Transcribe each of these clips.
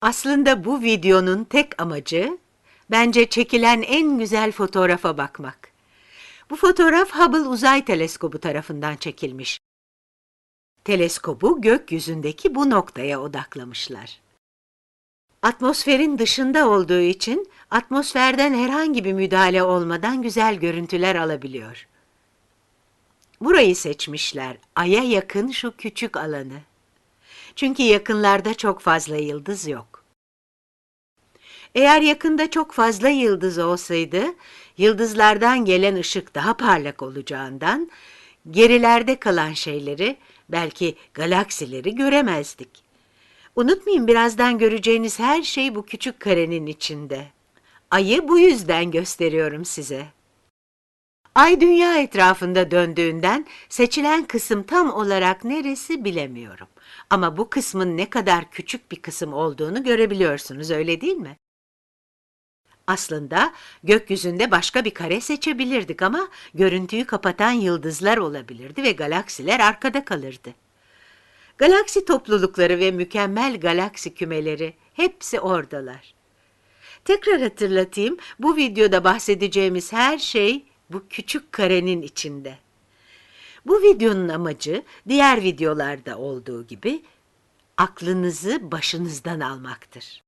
Aslında bu videonun tek amacı bence çekilen en güzel fotoğrafa bakmak. Bu fotoğraf Hubble Uzay Teleskobu tarafından çekilmiş. Teleskobu gökyüzündeki bu noktaya odaklamışlar. Atmosferin dışında olduğu için atmosferden herhangi bir müdahale olmadan güzel görüntüler alabiliyor. Burayı seçmişler, Ay'a yakın şu küçük alanı. Çünkü yakınlarda çok fazla yıldız yok. Eğer yakında çok fazla yıldız olsaydı, yıldızlardan gelen ışık daha parlak olacağından, gerilerde kalan şeyleri, belki galaksileri göremezdik. Unutmayın birazdan göreceğiniz her şey bu küçük karenin içinde. Ayı bu yüzden gösteriyorum size. Ay dünya etrafında döndüğünden seçilen kısım tam olarak neresi bilemiyorum. Ama bu kısmın ne kadar küçük bir kısım olduğunu görebiliyorsunuz öyle değil mi? Aslında gökyüzünde başka bir kare seçebilirdik ama görüntüyü kapatan yıldızlar olabilirdi ve galaksiler arkada kalırdı. Galaksi toplulukları ve mükemmel galaksi kümeleri hepsi oradalar. Tekrar hatırlatayım, bu videoda bahsedeceğimiz her şey bu küçük karenin içinde. Bu videonun amacı diğer videolarda olduğu gibi aklınızı başınızdan almaktır.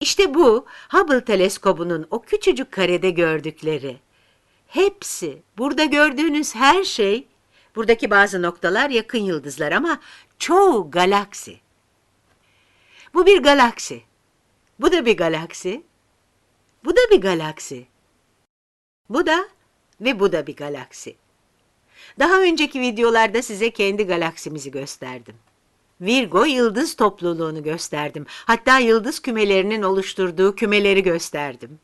İşte bu Hubble teleskobunun o küçücük karede gördükleri. Hepsi, burada gördüğünüz her şey, buradaki bazı noktalar yakın yıldızlar ama çoğu galaksi. Bu bir galaksi. Bu da bir galaksi. Bu da bir galaksi. Bu da ve bu da bir galaksi. Daha önceki videolarda size kendi galaksimizi gösterdim. Virgo yıldız topluluğunu gösterdim. Hatta yıldız kümelerinin oluşturduğu kümeleri gösterdim.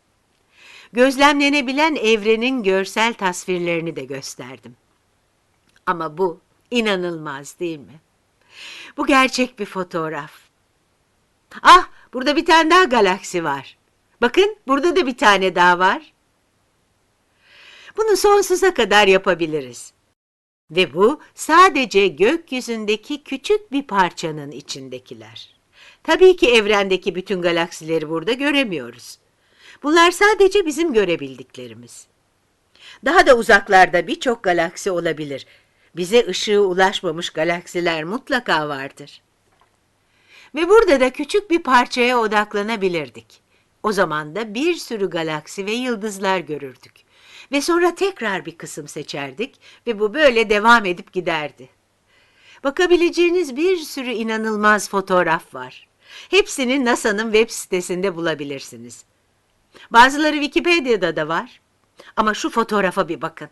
Gözlemlenebilen evrenin görsel tasvirlerini de gösterdim. Ama bu inanılmaz değil mi? Bu gerçek bir fotoğraf. Ah, burada bir tane daha galaksi var. Bakın, burada da bir tane daha var. Bunu sonsuza kadar yapabiliriz. Ve bu sadece gökyüzündeki küçük bir parçanın içindekiler. Tabii ki evrendeki bütün galaksileri burada göremiyoruz. Bunlar sadece bizim görebildiklerimiz. Daha da uzaklarda birçok galaksi olabilir. Bize ışığı ulaşmamış galaksiler mutlaka vardır. Ve burada da küçük bir parçaya odaklanabilirdik. O zaman da bir sürü galaksi ve yıldızlar görürdük. Ve sonra tekrar bir kısım seçerdik ve bu böyle devam edip giderdi. Bakabileceğiniz bir sürü inanılmaz fotoğraf var. Hepsini NASA'nın web sitesinde bulabilirsiniz. Bazıları Wikipedia'da da var. Ama şu fotoğrafa bir bakın.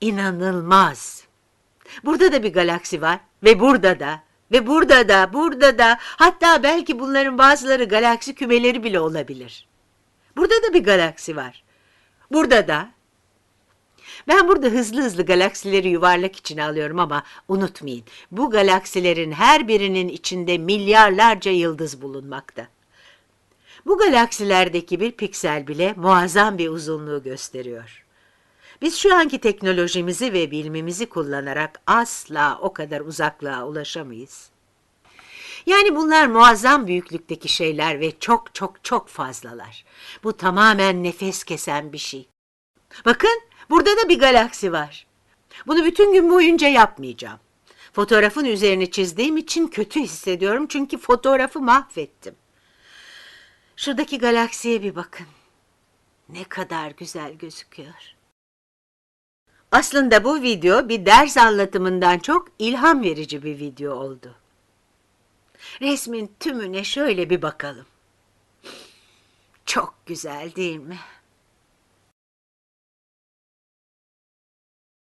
İnanılmaz. Burada da bir galaksi var ve burada da ve burada da, burada da, hatta belki bunların bazıları galaksi kümeleri bile olabilir. Burada da bir galaksi var. Burada da. Ben burada hızlı hızlı galaksileri yuvarlak içine alıyorum ama unutmayın, bu galaksilerin her birinin içinde milyarlarca yıldız bulunmakta. Bu galaksilerdeki bir piksel bile muazzam bir uzunluğu gösteriyor. Biz şu anki teknolojimizi ve bilimimizi kullanarak asla o kadar uzaklığa ulaşamayız. Yani bunlar muazzam büyüklükteki şeyler ve çok çok çok fazlalar. Bu tamamen nefes kesen bir şey. Bakın burada da bir galaksi var. Bunu bütün gün boyunca yapmayacağım. Fotoğrafın üzerine çizdiğim için kötü hissediyorum çünkü fotoğrafı mahvettim. Şuradaki galaksiye bir bakın. Ne kadar güzel gözüküyor. Aslında bu video bir ders anlatımından çok ilham verici bir video oldu. Resmin tümüne şöyle bir bakalım. Çok güzel değil mi?